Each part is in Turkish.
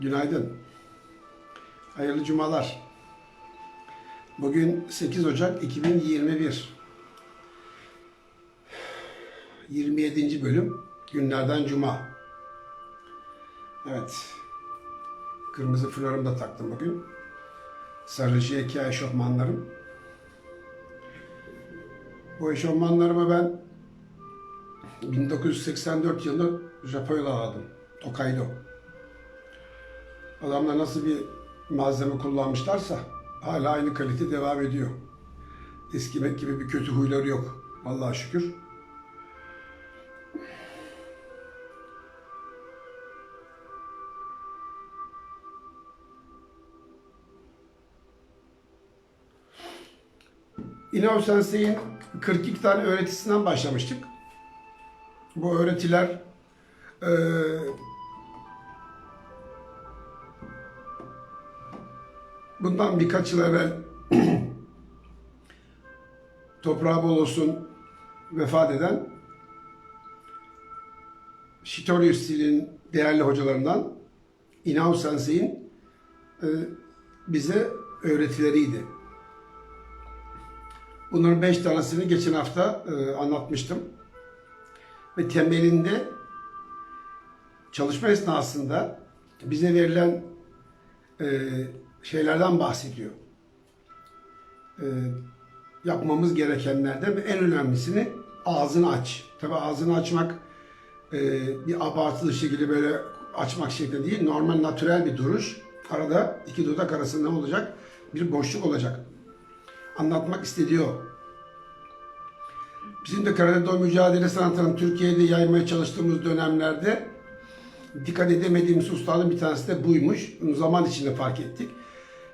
Günaydın. Hayırlı cumalar. Bugün 8 Ocak 2021. 27. bölüm günlerden cuma. Evet. Kırmızı florumı da taktım bugün. Sarı jeki eşofmanlarım. Bu eşofmanlarımı ben 1984 yılında Japonya'da aldım. Tokaido. Adamlar nasıl bir malzeme kullanmışlarsa hala aynı kalite devam ediyor. Eskimek gibi bir kötü huyları yok. Allah'a şükür. İnov Sensei'nin 42 tane öğretisinden başlamıştık. Bu öğretiler eee bundan birkaç yıl evvel toprağı bol olsun vefat eden Shitori Stil'in değerli hocalarından Inao Sensei'in e, bize öğretileriydi. Bunların beş tanesini geçen hafta e, anlatmıştım. Ve temelinde çalışma esnasında bize verilen e, şeylerden bahsediyor. E, yapmamız gerekenlerden ve en önemlisini ağzını aç. Tabi ağzını açmak e, bir abartılı şekilde böyle açmak şeklinde değil. Normal, natürel bir duruş. Arada iki dudak arasında olacak? Bir boşluk olacak. Anlatmak istediği o. Bizim de Karadeniz mücadele sanatını Türkiye'de yaymaya çalıştığımız dönemlerde dikkat edemediğimiz hususlardan bir tanesi de buymuş. Zaman içinde fark ettik.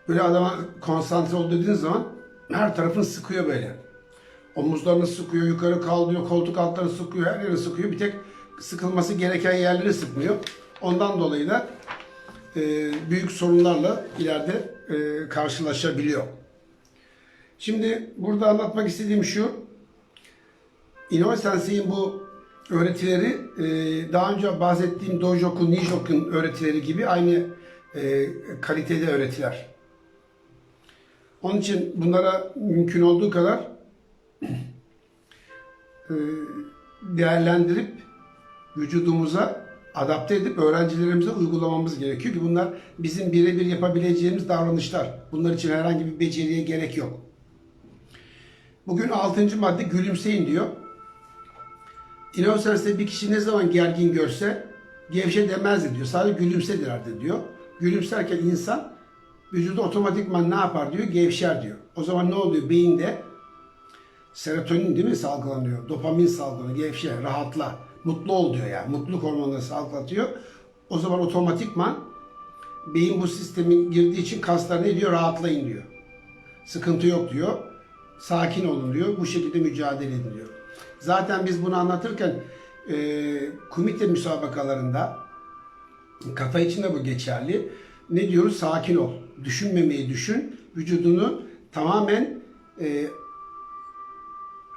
Böyle adama konsantre ol dediğiniz zaman her tarafını sıkıyor böyle. Omuzlarını sıkıyor, yukarı kaldırıyor, koltuk altlarını sıkıyor, her yerini sıkıyor. Bir tek sıkılması gereken yerleri sıkmıyor. Ondan dolayı da e, büyük sorunlarla ileride e, karşılaşabiliyor. Şimdi burada anlatmak istediğim şu. Inoue Sensei'nin bu öğretileri e, daha önce bahsettiğim Dojoku, Nijokun öğretileri gibi aynı e, kalitede öğretiler. Onun için bunlara mümkün olduğu kadar e, değerlendirip vücudumuza adapte edip öğrencilerimize uygulamamız gerekiyor ki bunlar bizim birebir yapabileceğimiz davranışlar. Bunlar için herhangi bir beceriye gerek yok. Bugün 6. madde gülümseyin diyor. Innocence bir kişi ne zaman gergin görse gevşe demezdi diyor. Sadece gülümse diyor. Gülümserken insan vücudu otomatikman ne yapar diyor? Gevşer diyor. O zaman ne oluyor? Beyinde serotonin değil mi salgılanıyor? Dopamin salgılanıyor. Gevşe, rahatla, mutlu ol diyor yani. Mutluluk hormonları salgılatıyor. O zaman otomatikman beyin bu sistemin girdiği için kaslar ne diyor? Rahatlayın diyor. Sıkıntı yok diyor. Sakin olun diyor. Bu şekilde mücadele edin diyor. Zaten biz bunu anlatırken e, komite müsabakalarında kafa için de bu geçerli. Ne diyoruz? Sakin ol. Düşünmemeyi düşün. Vücudunu tamamen e,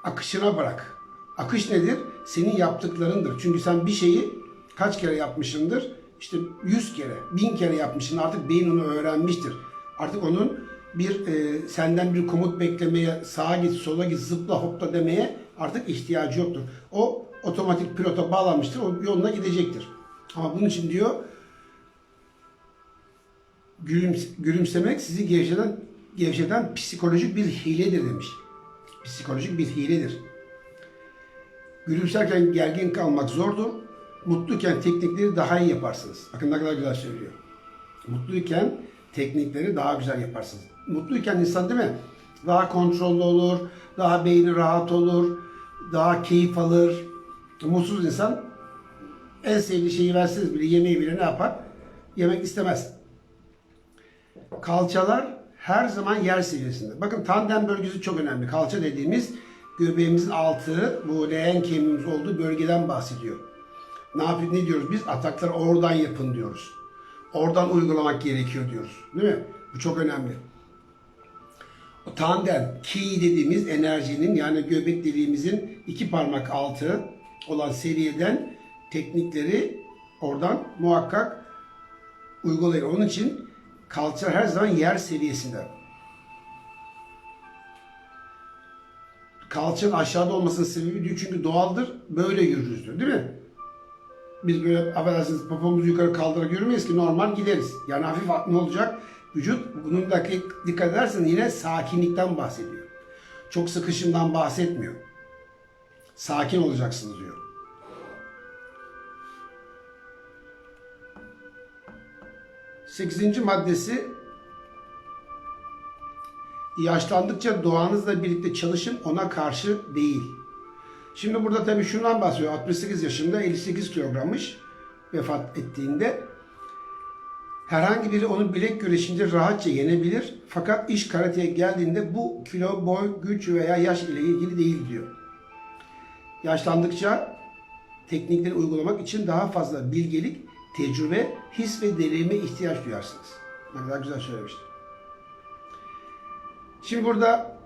akışına bırak. Akış nedir? Senin yaptıklarındır. Çünkü sen bir şeyi kaç kere yapmışsındır? İşte yüz kere, bin kere yapmışsın. Artık beyin onu öğrenmiştir. Artık onun bir e, senden bir komut beklemeye, sağa git, sola git, zıpla, hopla demeye artık ihtiyacı yoktur. O otomatik pilota bağlanmıştır, o yoluna gidecektir. Ama bunun için diyor gülümse, gülümsemek sizi gevşeden, gevşeden psikolojik bir hiledir demiş. Psikolojik bir hiledir. Gülümserken gergin kalmak zordur. Mutluyken teknikleri daha iyi yaparsınız. Bakın ne kadar güzel söylüyor. Mutluyken teknikleri daha güzel yaparsınız. Mutluyken insan değil mi? Daha kontrollü olur, daha beyni rahat olur, daha keyif alır. Mutsuz insan en sevdiği şeyi verseniz bile yemeği bile ne yapar? Yemek istemez. Kalçalar her zaman yer seviyesinde. Bakın tandem bölgesi çok önemli. Kalça dediğimiz göbeğimizin altı, bu leğen kemiğimiz olduğu bölgeden bahsediyor. Ne yapıyor, ne diyoruz biz? Atakları oradan yapın diyoruz. Oradan uygulamak gerekiyor diyoruz. Değil mi? Bu çok önemli. O tandem, ki dediğimiz enerjinin yani göbek deliğimizin iki parmak altı olan seviyeden teknikleri oradan muhakkak uygulayın. Onun için kalça her zaman yer seviyesinde. Kalçanın aşağıda olmasının sebebi diyor çünkü doğaldır. Böyle yürürüz diyor değil mi? Biz böyle affedersiniz popomuzu yukarı kaldırarak yürümeyiz ki normal gideriz. Yani hafif ne olacak? Vücut bunun da dikkat edersen yine sakinlikten bahsediyor. Çok sıkışımdan bahsetmiyor. Sakin olacaksınız diyor. Sekizinci maddesi yaşlandıkça doğanızla birlikte çalışın ona karşı değil. Şimdi burada tabii şundan bahsediyor. 68 yaşında 58 kilogrammış vefat ettiğinde. Herhangi biri onu bilek güreşinde rahatça yenebilir. Fakat iş karateye geldiğinde bu kilo, boy, güç veya yaş ile ilgili değil diyor. Yaşlandıkça teknikleri uygulamak için daha fazla bilgelik, tecrübe, his ve deneyime ihtiyaç duyarsınız. Ne kadar güzel söylemiştim. Şimdi burada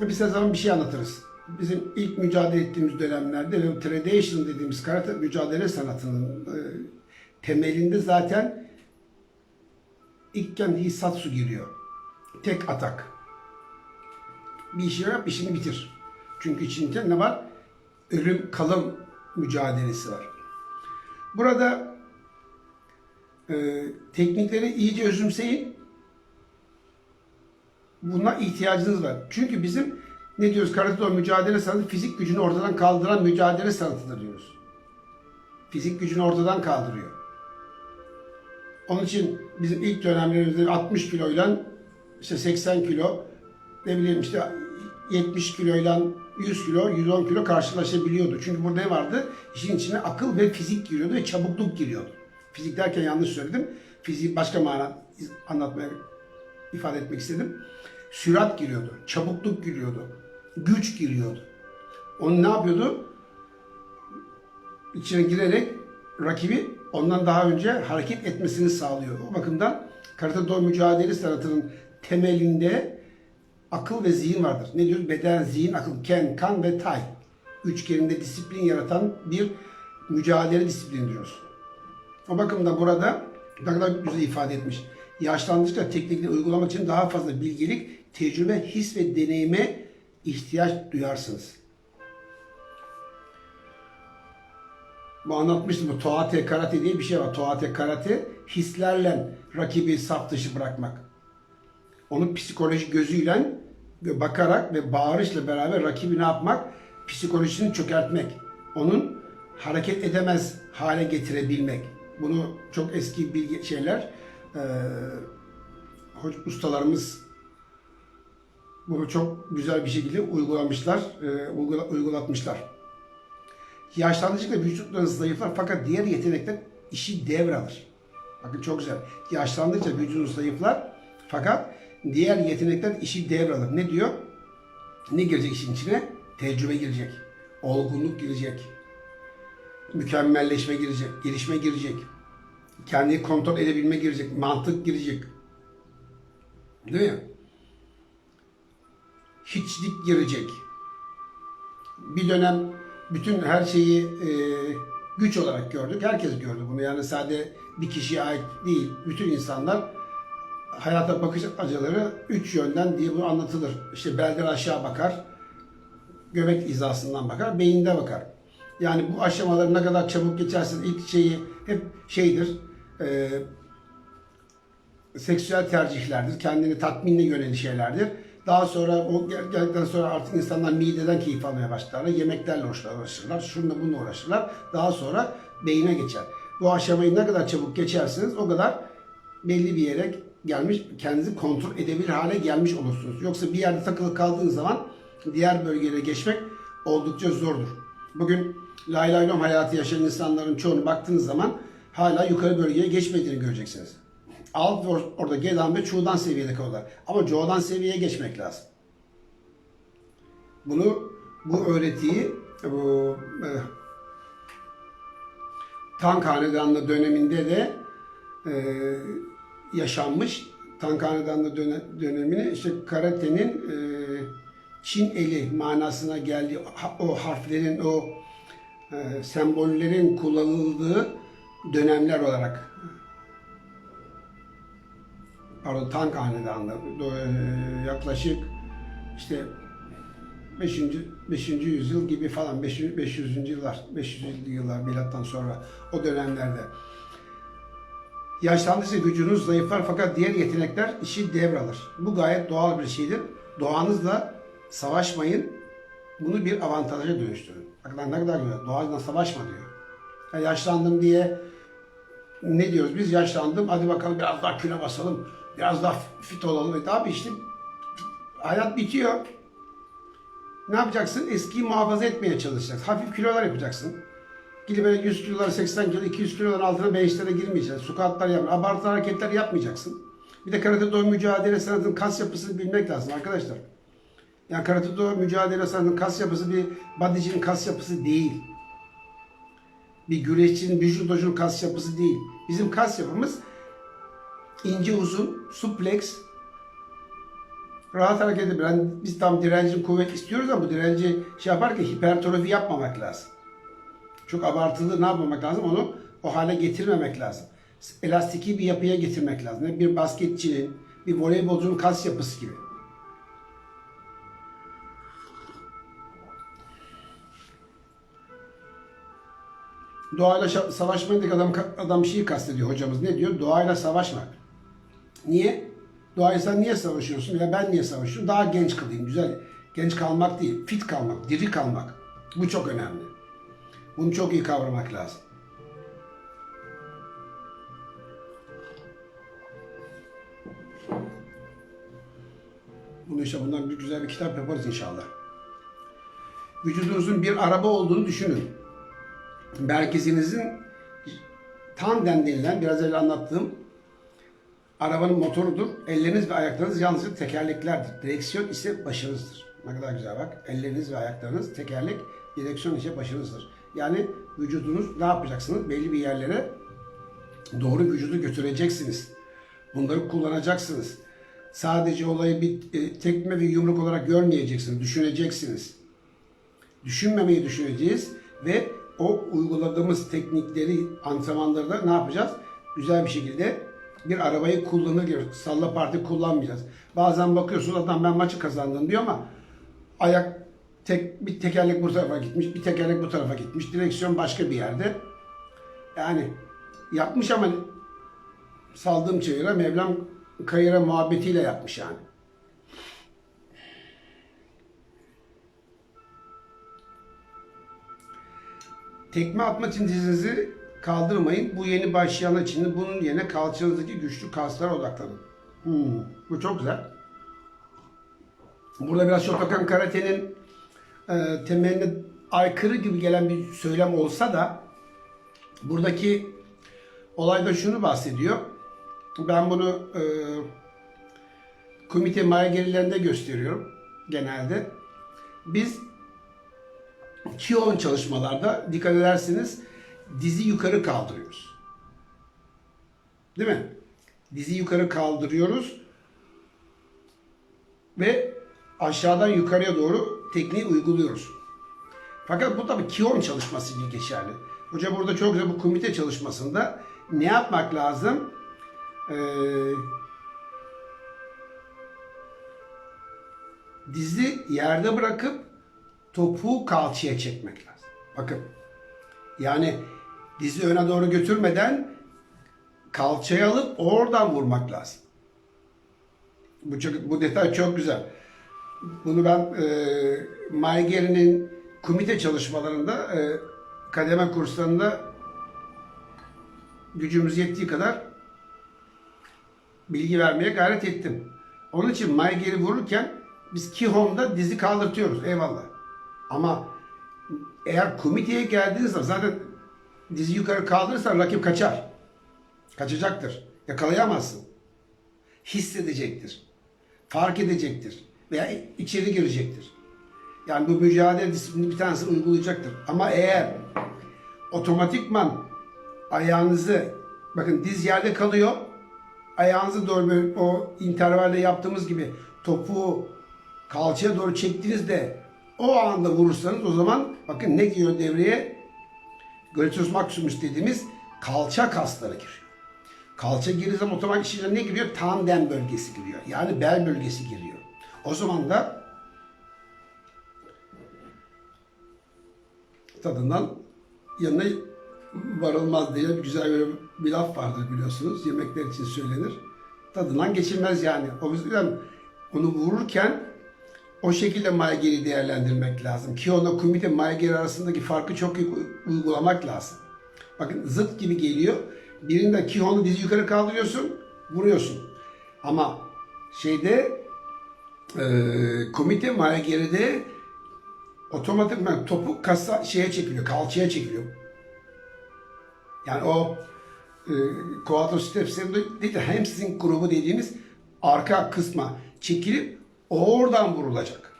biz her zaman bir şey anlatırız. Bizim ilk mücadele ettiğimiz dönemlerde ve tradition dediğimiz karate mücadele sanatının e, temelinde zaten ilkken hisatsu giriyor. Tek atak. Bir işi yap, işini bitir. Çünkü içinde ne var? Ölüm kalım mücadelesi var. Burada e, teknikleri iyice özümseyin. Buna ihtiyacınız var. Çünkü bizim ne diyoruz? Karate mücadele sanatı fizik gücünü ortadan kaldıran mücadele sanatıdır diyoruz. Fizik gücünü ortadan kaldırıyor. Onun için bizim ilk dönemlerimizde 60 kiloyla işte 80 kilo ne bileyim işte 70 kiloyla 100 kilo, 110 kilo karşılaşabiliyordu. Çünkü burada ne vardı? İşin içine akıl ve fizik giriyordu ve çabukluk giriyordu. Fizik derken yanlış söyledim. Fiziği başka mana anlatmaya, ifade etmek istedim. Sürat giriyordu, çabukluk giriyordu, güç giriyordu. Onu ne yapıyordu? İçine girerek rakibi ondan daha önce hareket etmesini sağlıyor. O bakımdan karate do mücadele sanatının temelinde akıl ve zihin vardır. Ne diyoruz? Beden, zihin, akıl, ken, kan ve tay. Üçgeninde disiplin yaratan bir mücadele disiplini diyoruz. O bakımdan burada kadar güzel ifade etmiş. Yaşlandıkça teknikleri uygulamak için daha fazla bilgelik, tecrübe, his ve deneyime ihtiyaç duyarsınız. Bu anlatmıştım. Bu Toate Karate diye bir şey var. Toate Karate hislerle rakibi saf dışı bırakmak. Onun psikolojik gözüyle bakarak ve bağırışla beraber rakibi ne yapmak? Psikolojisini çökertmek. Onun hareket edemez hale getirebilmek. Bunu çok eski bilgi şeyler e, ustalarımız bunu çok güzel bir şekilde uygulamışlar, e, uygula, uygulatmışlar. Yaşlandıkça vücutlarınız zayıflar fakat diğer yetenekler işi devralır. Bakın çok güzel. Yaşlandıkça vücudunuz zayıflar fakat diğer yetenekler işi devralır. Ne diyor? Ne girecek işin içine? Tecrübe girecek. Olgunluk girecek. Mükemmelleşme girecek. Gelişme girecek. Kendini kontrol edebilme girecek. Mantık girecek. Değil mi? Hiçlik girecek. Bir dönem bütün her şeyi e, güç olarak gördük. Herkes gördü bunu. Yani sadece bir kişiye ait değil. Bütün insanlar hayata bakış açıları üç yönden diye bu anlatılır. İşte belden aşağı bakar, göbek hizasından bakar, beyinde bakar. Yani bu aşamaları ne kadar çabuk geçersin ilk şeyi hep şeydir, e, seksüel tercihlerdir, kendini tatminle yönelik şeylerdir. Daha sonra o geldikten sonra artık insanlar mideden keyif almaya başlarlar. Yemeklerle uğraşırlar, şununla bununla uğraşırlar. Daha sonra beyine geçer. Bu aşamayı ne kadar çabuk geçersiniz o kadar belli bir yere gelmiş, kendinizi kontrol edebilir hale gelmiş olursunuz. Yoksa bir yerde takılı kaldığınız zaman diğer bölgelere geçmek oldukça zordur. Bugün lay lay lom hayatı yaşayan insanların çoğunu baktığınız zaman hala yukarı bölgeye geçmediğini göreceksiniz. Alt orada Gedan ve Çuğdan seviyede kalıyorlar. Ama Çoğdan seviyeye geçmek lazım. Bunu bu öğretiyi bu e, Tank Hanedanlı döneminde de e, yaşanmış. Tank Hanedanlı dönemini işte karatenin e, Çin eli manasına geldiği o harflerin o e, sembollerin kullanıldığı dönemler olarak pardon tank hanedanlığı e, yaklaşık işte 5. 5. yüzyıl gibi falan 500. 500. yıllar 500. yıllar milattan sonra o dönemlerde yaşlandıkça gücünüz zayıflar fakat diğer yetenekler işi devralır. Bu gayet doğal bir şeydir. Doğanızla savaşmayın. Bunu bir avantaja dönüştürün. Bak lan ne kadar güzel. Doğayla savaşma diyor. Ya yaşlandım diye ne diyoruz biz? Yaşlandım. Hadi bakalım biraz daha kilo basalım. Biraz daha fit olalım. E tabi işte hayat bitiyor. Ne yapacaksın? Eskiyi muhafaza etmeye çalışacaksın. Hafif kilolar yapacaksın. Gidip böyle 100 kilolar, 80 kilo, 200 kiloların altına bench'lere girmeyeceksin. Squatlar yapma. Abartılı hareketler yapmayacaksın. Bir de karate do mücadele sanatının kas yapısını bilmek lazım arkadaşlar. Yani karate do mücadele sanatının kas yapısı bir bodycinin kas yapısı değil. Bir güreşçinin, bir judocunun kas yapısı değil. Bizim kas yapımız ince uzun, suplex, rahat hareket edebilen, biz tam direncin kuvvet istiyoruz ama bu direnci şey yaparken hipertrofi yapmamak lazım. Çok abartılı ne yapmamak lazım? Onu o hale getirmemek lazım. Elastiki bir yapıya getirmek lazım. Bir basketçinin, bir voleybolcunun kas yapısı gibi. Doğayla şa- savaşmayı da adam, adam şeyi kastediyor hocamız. Ne diyor? Doğayla savaşmak. Niye? Doğayla sen niye savaşıyorsun? Ya ben niye savaşıyorum? Daha genç kalayım. Güzel. Genç kalmak değil. Fit kalmak. Diri kalmak. Bu çok önemli. Bunu çok iyi kavramak lazım. Bunu işte bundan bir güzel bir kitap yaparız inşallah. Vücudunuzun bir araba olduğunu düşünün. Merkezinizin tandem denilen biraz önce anlattığım arabanın motorudur. Elleriniz ve ayaklarınız yalnızca tekerleklerdir. Direksiyon ise başınızdır. Ne kadar güzel bak. Elleriniz ve ayaklarınız tekerlek, direksiyon ise başınızdır. Yani vücudunuz ne yapacaksınız? Belli bir yerlere doğru vücudu götüreceksiniz. Bunları kullanacaksınız. Sadece olayı bir e, tekme ve yumruk olarak görmeyeceksiniz. Düşüneceksiniz. Düşünmemeyi düşüneceğiz ve o uyguladığımız teknikleri, antrenmanları da ne yapacağız? Güzel bir şekilde bir arabayı kullanır salla parti kullanmayacağız. Bazen bakıyorsun adam ben maçı kazandım diyor ama ayak tek bir tekerlek bu tarafa gitmiş, bir tekerlek bu tarafa gitmiş, direksiyon başka bir yerde. Yani yapmış ama saldığım çevire Mevlam kayıra muhabbetiyle yapmış yani. Tekme atma için dizinizi kaldırmayın. Bu yeni başlayanlar için bunun yerine kalçanızdaki güçlü kaslara odaklanın. Hmm, bu çok güzel. Burada biraz Shotokan Karate'nin e, temeline aykırı gibi gelen bir söylem olsa da buradaki olayda şunu bahsediyor. Ben bunu e, komite maygerilerinde gösteriyorum genelde. Biz Kion çalışmalarda dikkat ederseniz dizi yukarı kaldırıyoruz. Değil mi? Dizi yukarı kaldırıyoruz ve aşağıdan yukarıya doğru tekniği uyguluyoruz. Fakat bu tabii Kion çalışması için geçerli. Hoca burada çok güzel bu komite çalışmasında ne yapmak lazım? Ee, dizi yerde bırakıp topuğu kalçaya çekmek lazım. Bakın. Yani dizi öne doğru götürmeden kalçaya alıp oradan vurmak lazım. Bu çok, bu detay çok güzel. Bunu ben e, Maygeri'nin komite çalışmalarında e, kademe kurslarında gücümüz yettiği kadar bilgi vermeye gayret ettim. Onun için Maygeri vururken biz Kihon'da dizi kaldırtıyoruz. Eyvallah. Ama eğer komiteye geldiğiniz zaten dizi yukarı kaldırırsan rakip kaçar. Kaçacaktır. Yakalayamazsın. Hissedecektir. Fark edecektir. Veya içeri girecektir. Yani bu mücadele disiplini bir tanesini uygulayacaktır. Ama eğer otomatikman ayağınızı bakın diz yerde kalıyor. Ayağınızı doğru o intervalle yaptığımız gibi topuğu kalçaya doğru çektiğinizde o anda vurursanız o zaman bakın ne giriyor devreye? Gluteus maximus dediğimiz kalça kasları giriyor. Kalça girdiği zaman otomatik içine ne giriyor? Tandem bölgesi giriyor. Yani bel bölgesi giriyor. O zaman da tadından yanına varılmaz diye bir güzel böyle bir laf vardır biliyorsunuz. Yemekler için söylenir. Tadından geçilmez yani. O yüzden onu vururken o şekilde maygeri değerlendirmek lazım. Kiyona kumite maygeri arasındaki farkı çok iyi uygulamak lazım. Bakın zıt gibi geliyor. Birinde kihonu dizi yukarı kaldırıyorsun, vuruyorsun. Ama şeyde e, komite maygeri otomatikman topu kasa şeye çekiliyor, kalçaya çekiliyor. Yani o e, quadriceps'in değil de hamstring grubu dediğimiz arka kısma çekilip oradan vurulacak.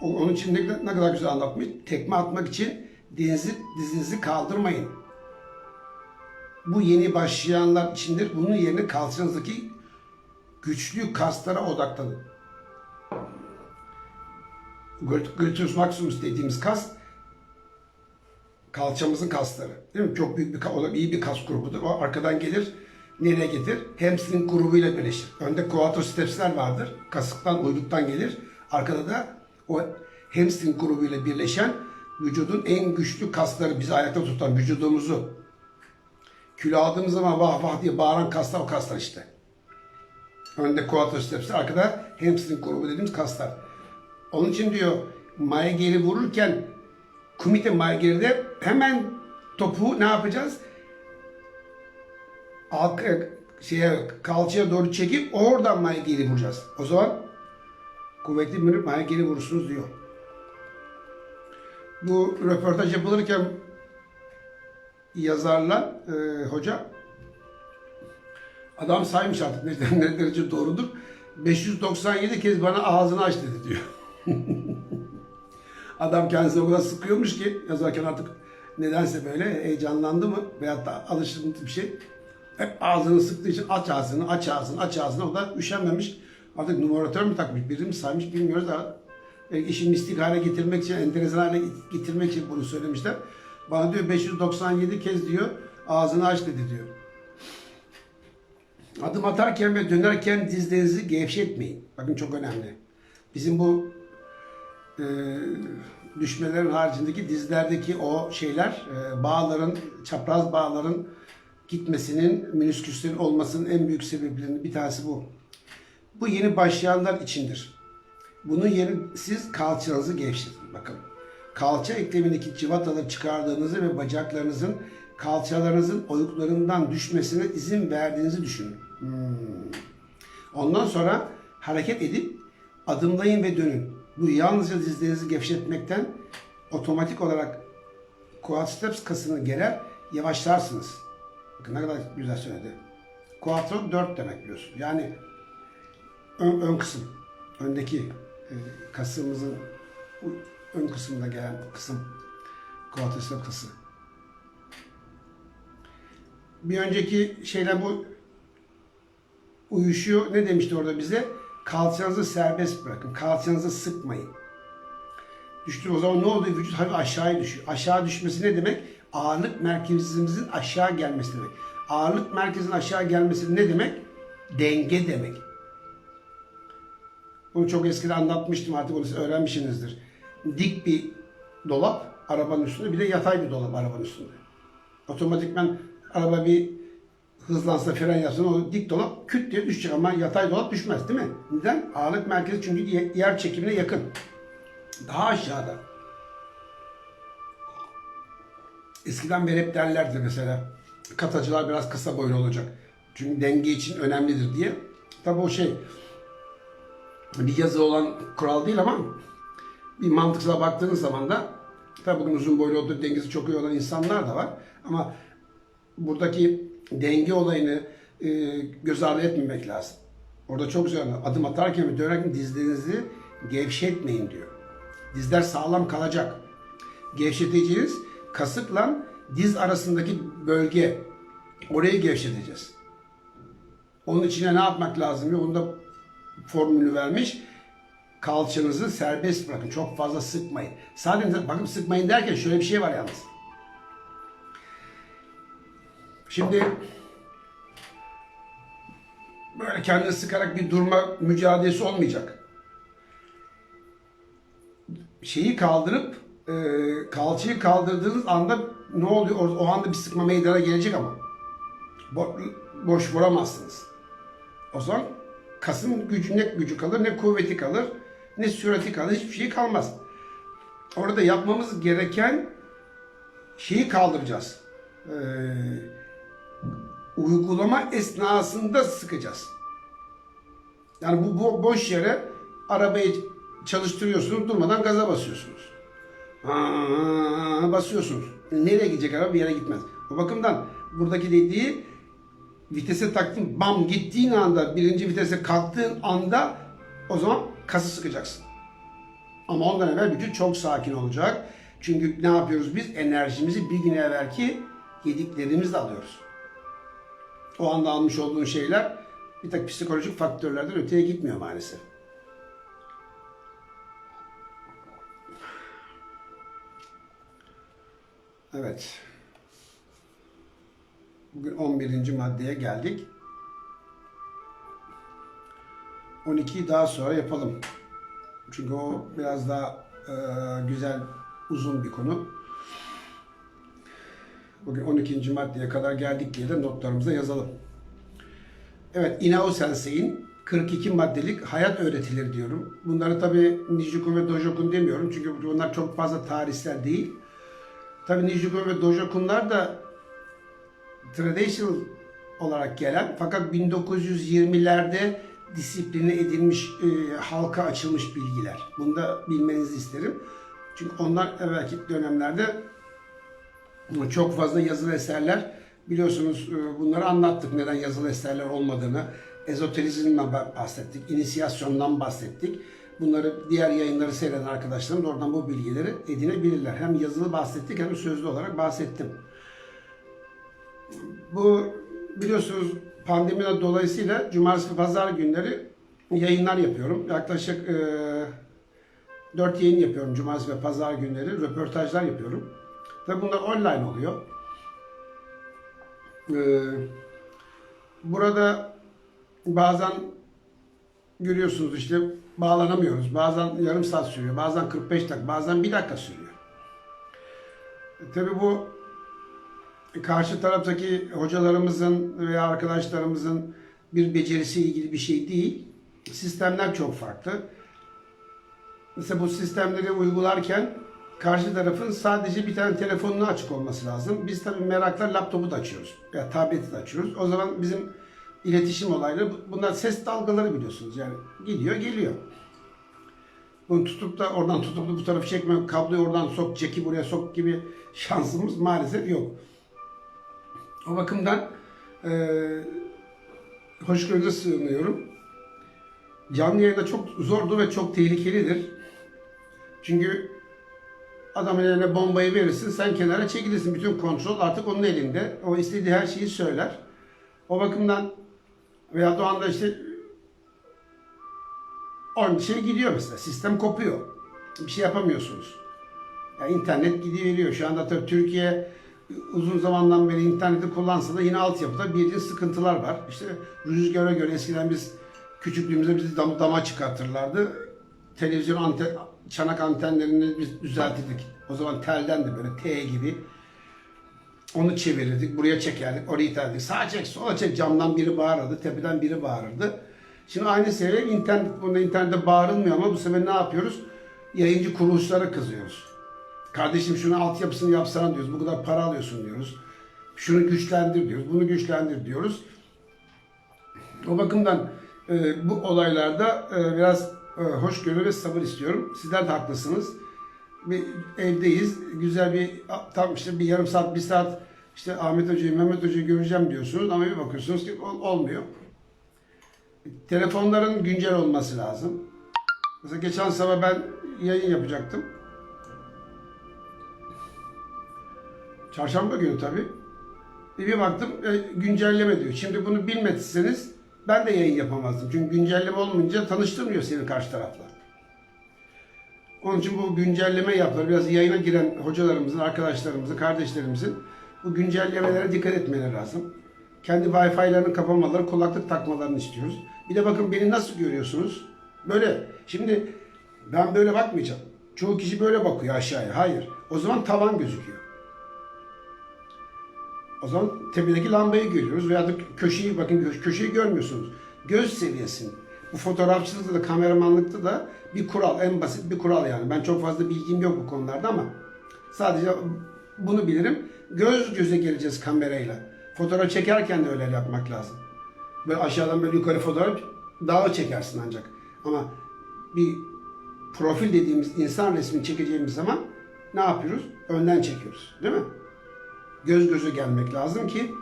O- Onun için ne, kadar güzel anlatmış. Tekme atmak için dizinizi, dizinizi kaldırmayın. Bu yeni başlayanlar içindir. Bunun yerine kalçanızdaki güçlü kaslara odaklanın. Glut- Gluteus maximus dediğimiz kas kalçamızın kasları. Değil mi? Çok büyük bir, o iyi bir kas grubudur. O arkadan gelir, nereye getir? Hamstring grubuyla birleşir. Önde quadricepsler vardır. Kasıktan, uyluktan gelir. Arkada da o hamstring grubuyla birleşen vücudun en güçlü kasları bizi ayakta tutan vücudumuzu. Kilo aldığımız zaman vah vah diye bağıran kaslar o kaslar işte. Önde quadricepsler, arkada hamstring grubu dediğimiz kaslar. Onun için diyor maya geri vururken kumite maya geride hemen topu ne yapacağız? Alt, şeye, kalçaya doğru çekip oradan maya geri vuracağız. O zaman kuvvetli bir maya geri vurursunuz diyor. Bu röportaj yapılırken yazarlar, e, hoca adam saymış artık ne, ne derece doğrudur. 597 kez bana ağzını aç dedi diyor. Adam kendisine o kadar sıkıyormuş ki yazarken artık nedense böyle heyecanlandı mı veyahut da alışılmış bir şey. Hep ağzını sıktığı için aç ağzını, aç ağzını, aç ağzını. O da üşenmemiş. Artık numaratör mü takmış, biri mi saymış bilmiyoruz da belki işi mistik hale getirmek için, enteresan hale getirmek için bunu söylemişler. Bana diyor 597 kez diyor ağzını aç dedi diyor. Adım atarken ve dönerken dizlerinizi gevşetmeyin. Bakın çok önemli. Bizim bu e, düşmelerin haricindeki dizlerdeki o şeyler, e, bağların, çapraz bağların gitmesinin, menisküslerin olmasının en büyük sebeplerinden bir tanesi bu. Bu yeni başlayanlar içindir. Bunun yerine siz kalçanızı gevşetin. Bakın. Kalça eklemindeki civataları çıkardığınızı ve bacaklarınızın kalçalarınızın oyuklarından düşmesine izin verdiğinizi düşünün. Hmm. Ondan sonra hareket edip adımlayın ve dönün. Bu yalnızca dizlerinizi gevşetmekten otomatik olarak quadriceps kasını gerer, yavaşlarsınız. Ne kadar güzel söyledi. Quattro 4 demek biliyorsun. Yani ön, ön kısım, öndeki e, kasımızın u- ön kısmında gelen kısım quadriceps kası. Bir önceki şeyle bu uyuşuyor. Ne demişti orada bize? Kalçanızı serbest bırakın. Kalçanızı sıkmayın. Düştü o zaman ne oldu? Vücut hafif aşağıya düşüyor. Aşağı düşmesi ne demek? Ağırlık merkezimizin aşağı gelmesi demek. Ağırlık merkezinin aşağı gelmesi ne demek? Denge demek. Bunu çok eskiden anlatmıştım artık onu siz öğrenmişsinizdir. Dik bir dolap arabanın üstünde bir de yatay bir dolap arabanın üstünde. Otomatikman araba bir hızlansa fren yapsın o dik dolap küt diye düşecek ama yatay dolap düşmez değil mi? Neden? Ağırlık merkezi çünkü ye- yer çekimine yakın. Daha aşağıda. Eskiden beri hep derlerdi mesela katacılar biraz kısa boylu olacak. Çünkü denge için önemlidir diye. Tabi o şey bir yazı olan kural değil ama bir mantıksal baktığınız zaman da tabi bugün uzun boylu olduğu dengesi çok iyi olan insanlar da var. Ama buradaki denge olayını e, göz ardı etmemek lazım. Orada çok güzel adım atarken ve dönerken dizlerinizi gevşetmeyin diyor. Dizler sağlam kalacak. Gevşeteceğiz kasıkla diz arasındaki bölge orayı gevşeteceğiz. Onun içine ne yapmak lazım diyor. Onu da formülü vermiş. Kalçanızı serbest bırakın. Çok fazla sıkmayın. Sadece bakın sıkmayın derken şöyle bir şey var yalnız. Şimdi böyle kendini sıkarak bir durma mücadelesi olmayacak. Şeyi kaldırıp e, kalçayı kaldırdığınız anda ne oluyor? O, o anda bir sıkma meydana gelecek ama. Bo- boş vuramazsınız. O zaman kasın gücü ne gücü kalır, ne kuvveti kalır, ne sürati kalır, hiçbir şey kalmaz. Orada yapmamız gereken şeyi kaldıracağız. Ee, uygulama esnasında sıkacağız. Yani bu, boş yere arabayı çalıştırıyorsunuz, durmadan gaza basıyorsunuz. Aa, basıyorsunuz. Nereye gidecek araba? Bir yere gitmez. O bakımdan buradaki dediği vitese taktın, bam gittiğin anda, birinci vitese kalktığın anda o zaman kası sıkacaksın. Ama ondan evvel vücut çok sakin olacak. Çünkü ne yapıyoruz biz? Enerjimizi bir gün evvelki yediklerimizle alıyoruz. O anda almış olduğun şeyler bir tek psikolojik faktörlerden öteye gitmiyor maalesef. Evet. Bugün 11. maddeye geldik. 12'yi daha sonra yapalım. Çünkü o biraz daha e, güzel, uzun bir konu. Bugün 12. maddeye kadar geldik diye de notlarımıza yazalım. Evet, Inao Sensei'in 42 maddelik hayat öğretileri diyorum. Bunları tabi Nijikun ve Dojokun demiyorum. Çünkü bunlar çok fazla tarihsel değil. Tabi Nijikun ve Dojokunlar da traditional olarak gelen fakat 1920'lerde disipline edilmiş, e, halka açılmış bilgiler. Bunu da bilmenizi isterim. Çünkü onlar evvelki dönemlerde çok fazla yazılı eserler biliyorsunuz e, bunları anlattık neden yazılı eserler olmadığını. Ezoterizmden bahsettik, inisiyasyondan bahsettik. Bunları diğer yayınları seyreden arkadaşlarım da oradan bu bilgileri edinebilirler. Hem yazılı bahsettik hem sözlü olarak bahsettim. Bu biliyorsunuz pandemiden dolayısıyla cumartesi ve pazar günleri yayınlar yapıyorum. Yaklaşık e, 4 yayın yapıyorum cumartesi ve pazar günleri. Röportajlar yapıyorum. Ve bunlar online oluyor. E, burada bazen görüyorsunuz işte bağlanamıyoruz. Bazen yarım saat sürüyor. Bazen 45 dakika. Bazen 1 dakika sürüyor. E, tabii bu karşı taraftaki hocalarımızın veya arkadaşlarımızın bir becerisi ilgili bir şey değil. Sistemler çok farklı. Mesela bu sistemleri uygularken karşı tarafın sadece bir tane telefonunu açık olması lazım. Biz tabii merakla laptopu da açıyoruz. Ya tableti de açıyoruz. O zaman bizim iletişim olayları bunlar ses dalgaları biliyorsunuz. Yani gidiyor geliyor. Bunu tutup da oradan tutup da bu tarafı çekme, kabloyu oradan sok, çeki buraya sok gibi şansımız maalesef yok. O bakımdan e, hoşgörüde sığınıyorum. Canlı yayında çok zordu ve çok tehlikelidir. Çünkü adamın eline bombayı verirsin, sen kenara çekilirsin. Bütün kontrol artık onun elinde. O istediği her şeyi söyler. O bakımdan veya o anda işte on şey gidiyor mesela. Sistem kopuyor. Bir şey yapamıyorsunuz. Yani internet gidiyor. Şu anda tabii Türkiye uzun zamandan beri interneti kullansa da yine altyapıda bir sıkıntılar var. İşte rüzgara göre eskiden biz küçüklüğümüzde bizi dam, dama çıkartırlardı. Televizyon anten, çanak antenlerini biz düzeltirdik. O zaman telden de böyle T gibi. Onu çevirirdik, buraya çekerdik, orayı iterdik. Sağa çek, sola çek, camdan biri bağırırdı, tepeden biri bağırırdı. Şimdi aynı seviye internet, bunda internette bağırılmıyor ama bu sefer ne yapıyoruz? Yayıncı kuruluşlara kızıyoruz. Kardeşim şunu altyapısını yapsana diyoruz. Bu kadar para alıyorsun diyoruz. Şunu güçlendir diyoruz. Bunu güçlendir diyoruz. O bakımdan e, bu olaylarda e, biraz e, hoşgörü ve sabır istiyorum. Sizler de haklısınız. Bir evdeyiz. Güzel bir tam işte bir yarım saat, bir saat işte Ahmet Hoca'yı, Mehmet Hoca'yı göreceğim diyorsunuz ama bir bakıyorsunuz ki ol- olmuyor. Telefonların güncel olması lazım. Mesela geçen sabah ben yayın yapacaktım. Çarşamba günü tabii. E bir baktım e, güncelleme diyor. Şimdi bunu bilmezseniz ben de yayın yapamazdım. Çünkü güncelleme olmayınca tanıştırmıyor seni karşı tarafla. Onun için bu güncelleme yapılır. Biraz yayına giren hocalarımızın, arkadaşlarımızın, kardeşlerimizin Bu güncellemelere dikkat etmeleri lazım. Kendi Wi-Fi'lerini kapamaları, kulaklık takmalarını istiyoruz. Bir de bakın beni nasıl görüyorsunuz? Böyle. Şimdi ben böyle bakmayacağım. Çoğu kişi böyle bakıyor aşağıya. Hayır. O zaman tavan gözüküyor. O zaman tepedeki lambayı görüyoruz veya da köşeyi bakın kö- köşeyi görmüyorsunuz. Göz seviyesini. Bu fotoğrafçılıkta da kameramanlıkta da bir kural, en basit bir kural yani. Ben çok fazla bilgim yok bu konularda ama sadece bunu bilirim. Göz göze geleceğiz kamerayla. Fotoğraf çekerken de öyle yapmak lazım. Böyle aşağıdan böyle yukarı fotoğraf dağı çekersin ancak. Ama bir profil dediğimiz insan resmini çekeceğimiz zaman ne yapıyoruz? Önden çekiyoruz. Değil mi? göz göze gelmek lazım ki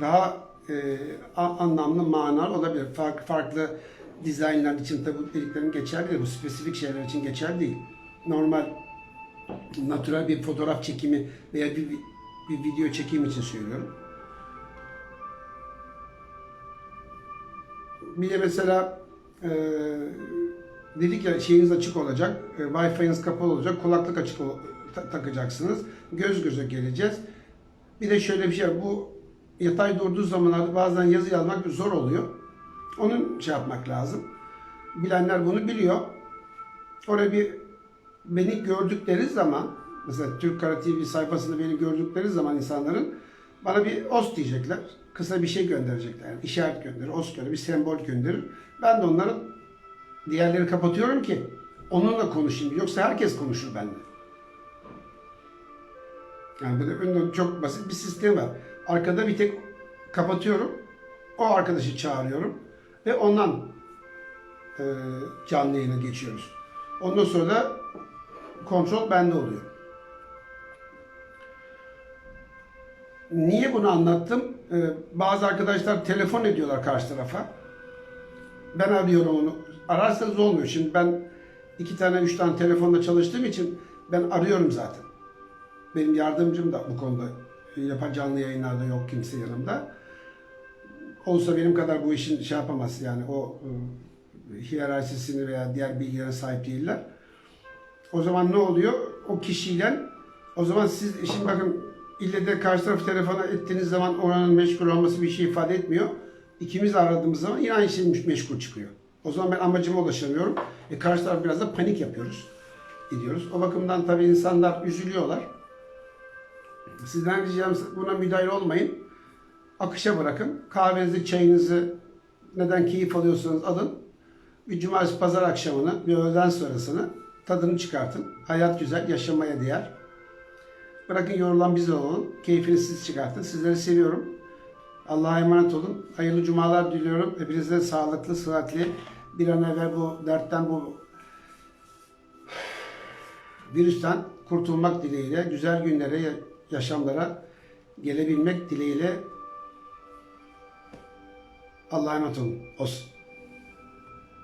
daha e, anlamlı manalar olabilir. Farklı farklı dizaynlar için tabi dediklerim geçerli. Bu spesifik şeyler için geçerli değil. Normal natürel bir fotoğraf çekimi veya bir, bir video çekimi için söylüyorum. Bir de mesela e, dedik ya şeyiniz açık olacak, e, Wi-Fi'niz kapalı olacak, kulaklık açık ta- takacaksınız. Göz göze geleceğiz. Bir de şöyle bir şey bu yatay durduğu zamanlarda bazen yazı yazmak zor oluyor. Onun şey yapmak lazım. Bilenler bunu biliyor. Oraya bir beni gördükleri zaman, mesela Türk Kara TV sayfasında beni gördükleri zaman insanların bana bir os diyecekler. Kısa bir şey gönderecekler. Yani işaret gönderir, os gönderir, bir sembol gönderir. Ben de onların diğerleri kapatıyorum ki onunla konuşayım. Yoksa herkes konuşur benimle. Yani önünde çok basit bir sistem var. Arkada bir tek kapatıyorum. O arkadaşı çağırıyorum. Ve ondan e, canlı yayına geçiyoruz. Ondan sonra da kontrol bende oluyor. Niye bunu anlattım? Ee, bazı arkadaşlar telefon ediyorlar karşı tarafa. Ben arıyorum onu. Ararsanız olmuyor. Şimdi ben iki tane, üç tane telefonla çalıştığım için ben arıyorum zaten. Benim yardımcım da bu konuda yapan canlı yayınlarda yok kimse yanımda. Olsa benim kadar bu işin şey yapamaz yani o e, hiyerarşisini veya diğer bilgilere sahip değiller. O zaman ne oluyor? O kişiyle o zaman siz şimdi bakın ille de karşı taraf telefona ettiğiniz zaman oranın meşgul olması bir şey ifade etmiyor. İkimiz aradığımız zaman yine aynı şey meşgul çıkıyor. O zaman ben amacıma ulaşamıyorum. E karşı taraf biraz da panik yapıyoruz. Gidiyoruz. O bakımdan tabii insanlar üzülüyorlar. Sizden ricam buna müdahale olmayın. Akışa bırakın. Kahvenizi, çayınızı neden keyif alıyorsanız alın. Bir cumartesi pazar akşamını, bir öğleden sonrasını tadını çıkartın. Hayat güzel, yaşamaya değer. Bırakın yorulan biz olalım. Keyfini siz çıkartın. Sizleri seviyorum. Allah'a emanet olun. Hayırlı cumalar diliyorum. Hepinize sağlıklı, sıhhatli bir an evvel bu dertten, bu virüsten kurtulmak dileğiyle, güzel günlere, yaşamlara gelebilmek dileğiyle Allah'a emanet olun. Olsun.